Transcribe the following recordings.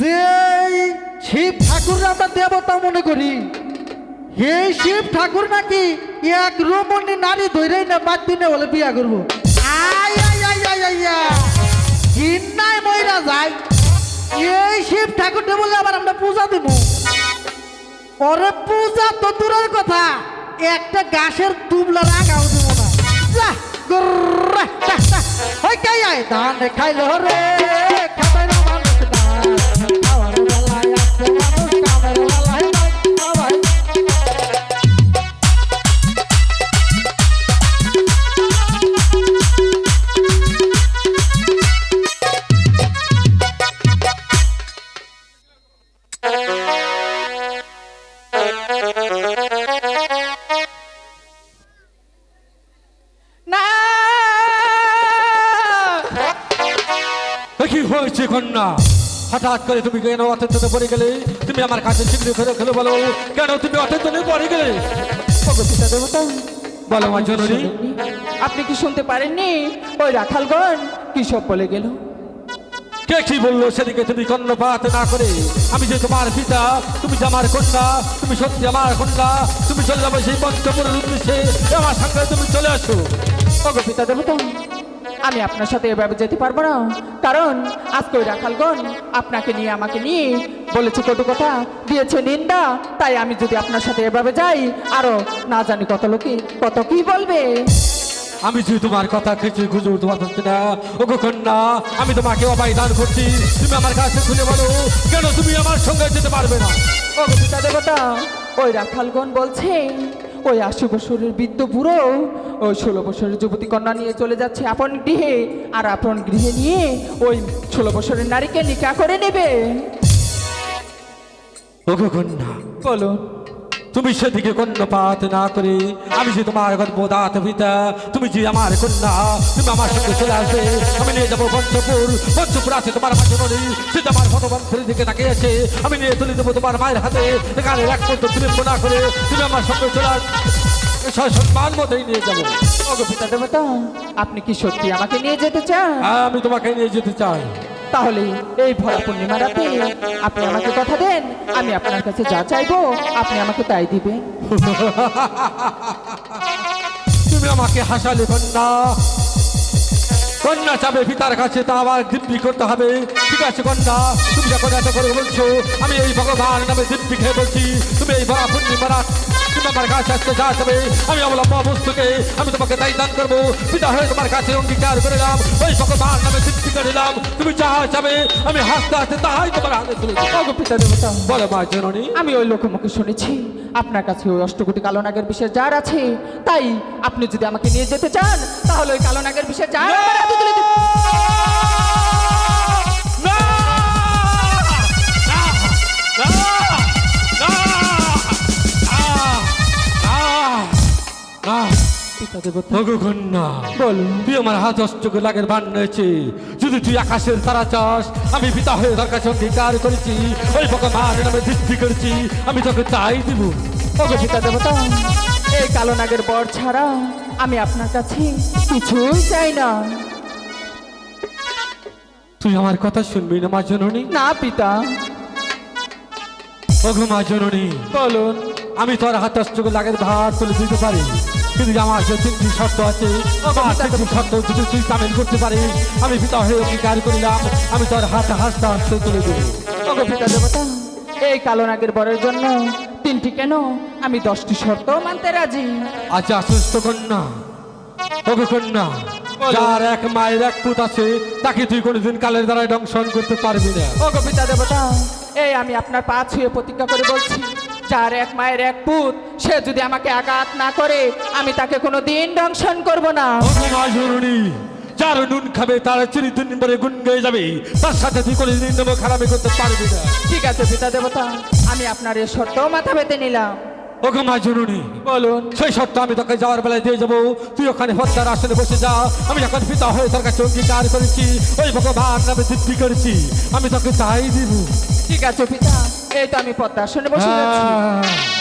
যে শিব ঠাকুর আমরা দেবতা মনে করি এই শিব ঠাকুর নাকি এক রমণী নারী ধরেই না বাদ দিনে বলে বিয়া করব। কিন্নায় ময়রা যায়। এই শিব আবার আমরা পূজা দেব। ওরে পূজা তো দূরের কথা একটা গাছের তুবলা রাখাও দেব না। যা গর্রা, খাইলো রে। কি হয়েছে কন্যা? হঠাৎ করে তুমি কেন অতেতনে পড়ে গেলে? তুমি আমার কাছে শীঘ্র ফেরো খেলে বলো। কেন তুমি অতেতনে পড়ে গেলে? বলো আমার জননী। আপনি কি শুনতে পারেননি? ওই রাখালগণ কি সব বলে গেল? কে কি বলল সেদিকে তুমি কর্ণপাত না করে? আমি যে তোমার পিতা তুমি যে আমার কন্যা তুমি সত্যি আমার কন্যা তুমি চলে যাবে সেই পঞ্চপুরের উদ্দেশ্যে আমার সঙ্গে তুমি চলে আসো। ওগো পিতা দেবতা আমি আপনার সাথে এভাবে যেতে পারব না। কারণ আজকে ওই রাখালগণ আপনাকে নিয়ে আমাকে নিয়ে বলেছে কটু কথা দিয়েছে নিন্দা। তাই আমি যদি আপনার সাথে এভাবে যাই আরও না জানি কত লোকে কত কি বলবে। আমি যদি তোমার কথা কিছু খুঁজে উঠতে পারছি না ওগো কন্যা আমি তোমাকে অবাই দান করছি। তুমি আমার কাছে খুলে বলো কেন তুমি আমার সঙ্গে যেতে পারবে না? ওগো পিতা দেবতা ওই রাখালগণ বলছে ওই আশি বছরের বৃদ্ধ বুড়ো ওই ষোলো বছরের যুবতী কন্যা নিয়ে চলে যাচ্ছে আপন গৃহে। আর আপন গৃহে নিয়ে ওই ষোলো বছরের নারীকে নিকা করে নেবে। ওগো কন্যা বলো। তুমি সেদিকে কন্যাপাত না করে আমি যে তোমার গর্ভদাত পিতা তুমি যে আমার কন্যা তুমি আমার সঙ্গে চলে আসবে। আমি নিয়ে যাব পঞ্চপুর পঞ্চপুর আছে তোমার মাঝে নদী সে তো আমার ভগবানের দিকে তাকিয়েছে। আমি নিয়ে তুলে দেবো তোমার মায়ের হাতে এখানে এক পর্যন্ত বিলম্ব না করে তুমি আমার সঙ্গে চলে সম্মান মতোই নিয়ে যাব। পিতা দেবতা আপনি কি সত্যি আমাকে নিয়ে যেতে চান? আমি তোমাকে নিয়ে যেতে চাই। তাহলে এই ভরা পূর্ণিমা রাতে আপনি আমাকে কথা দেন, আমি আপনার কাছে যা চাইব, আপনি আমাকে তাই দিবেন। তুমি আমাকে হাসালে কন্যা। কন্যা চাবে পিতার কাছে, তা আবার দিব্যি করতে হবে। ঠিক আছে কন্যা, তুমি যখন এত করে বলছো, আমি এই ভগবান নামে দিব্যি খেয়ে বলছি, তুমি এই ভরা পূর্ণিমারা তুমি আমার কাছে আসতে যা আমি অবলম্ব বস্তুকে আমি তোমাকে দায়ী দান করব। পিতা হয়ে তোমার কাছে অঙ্গীকার করে দিলাম ওই ভগবান নামে দিব্যি করে তুমি যা চাবে আমি হাসতে হাসতে তাহাই তোমার হাতে তুলে পিতা দেবতা। বলো মা জননী। আমি ওই লোকমুখে শুনেছি। আপনার কাছে ওই অষ্টকোটি কালো নাগের বিষয় যার আছে। তাই আপনি যদি আমাকে নিয়ে যেতে চান তাহলে ওই কালো নাগের বিষয়ে যার তুলে পিতা দেবতা ভগকন্যা বলুন তুই আমার হাত অষ্টকে লাগের বান রয়েছে। যদি তুই আকাশের তারা চাস আমি পিতা হয়ে তার কাছে অঙ্গীকার করেছি। ওই ভগবান নামে দৃষ্টি করেছি আমি তোকে তাই দিব। ওগো পিতা দেবতা এই কালো নাগের বর ছাড়া আমি আপনার কাছে কিছুই চাই না। তুই আমার কথা শুনবি না মা জননী? না পিতা। ওগো মা জননী বলুন। আমি তোর হাত অষ্টকে লাগের ভার তুলে দিতে পারি। কিন্তু আমার যে তিনটি শর্ত আছে। আমার তিনটি শর্ত যদি তুই সামিল করতে পারিস আমি পিতা হয়ে অঙ্গীকার করিলাম আমি তোর হাতে হাসতে হাসতে তুলে দেবো। ওগো পিতা দেবতা এই কালো নাগের বরের জন্য তিনটি কেন? আমি দশটি শর্ত মানতে রাজি। আচ্ছা সুস্থ কন্যা ওকে কন্যা যার এক মায়ের এক পুত আছে তাকে তুই কোনোদিন কালের দ্বারা দংশন করতে পারবি না। ওগো পিতা দেবতা এই আমি আপনার পা ছুঁয়ে প্রতিজ্ঞা করে বলছি। যার এক মায়ের এক পুত সে যদি আমাকে আঘাত না করে আমি তাকে কোনো দিন দংশন করব না। যার নুন খাবে তার তিন নম্বরে গুণ গয়ে যাবে। তার সাথে তুই কোনোদিন নেব খারাপি করতে পারবি না। ঠিক আছে পিতা দেবতা আমি আপনার এই শর্ত মাথা পেতে নিলাম। ওগো মা জরুরি বলুন। সেই শর্ত আমি তোকে যাওয়ার বেলায় দিয়ে যাব। তুই ওখানে হত্যার আসনে বসে যা। আমি যখন পিতা হয়ে তোর কাছে অঙ্গীকার করেছি ওই ভগবান নামে দিব্যি করেছি। আমি তোকে তাই দিব। ঠিক আছে পিতা। এই তো আমি শুনে বসে যাচ্ছি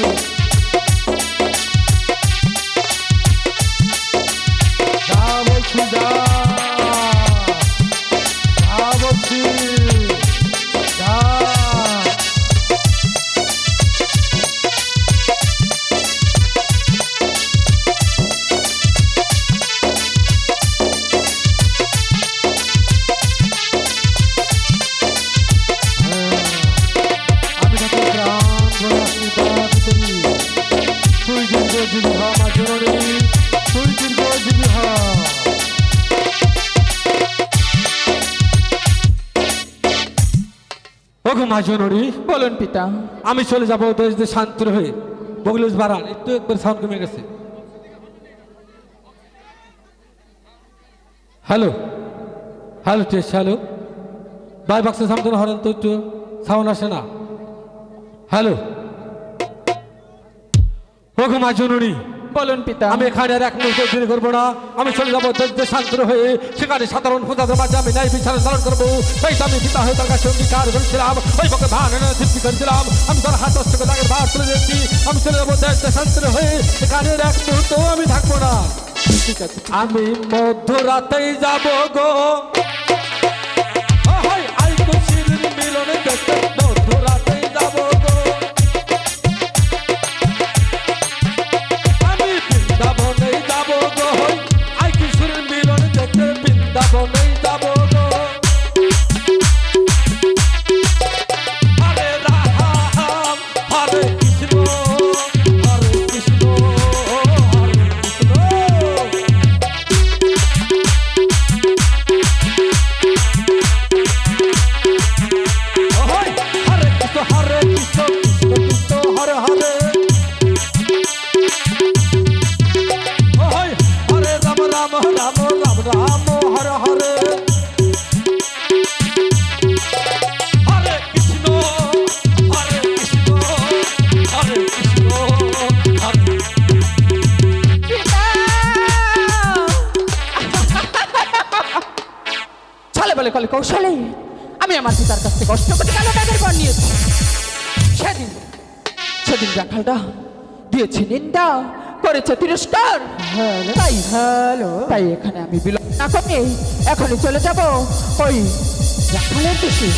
you. জীবী হা মা জননী তুই দীর্ঘ জীবী হা ওগো মা জননী পিতা। আমি চলে যাব দেশ দিয়ে শান্তর হয়ে। বগলেশ বাড়ান একটু একবার সাউন্ড কমে গেছে। Hello hello test hello. By বাক্সে সামনে হরেন তো একটু সাউন্ড আসে না। হ্যালো। ওগো মা জননী বলুন পিতা। আমি এখানে আর এক মুহূর্ত দেরি করব না। আমি চলে যাব দেশ শান্ত হয়ে। সেখানে সাধারণ প্রজাদের মাঝে আমি ন্যায় বিচার চালন করব। তো আমি পিতা হয়ে তার কাছে অঙ্গীকার করেছিলাম। ওই পক্ষে এনে তৃপ্তি করেছিলাম। আমি তার হাত হস্ত করে ভার তুলে দিয়েছি। আমি চলে যাব দেশ শান্ত হয়ে। আর এক মুহূর্ত আমি থাকব না। ঠিক আছে। আমি মধ্যরাতেই যাব গো। আই খুশির মিলনে দেখতে আমি আমার পিতার কাছ থেকে কষ্ট করে কেন তাদের পর নিয়েছি সেদিন সেদিন রাখালটা দিয়েছে নিন্দা করেছে তিরস্কার। তাই হ্যালো। তাই এখানে আমি বিলম্ব না করে এখনই চলে যাব ওই রাখালের দেশে।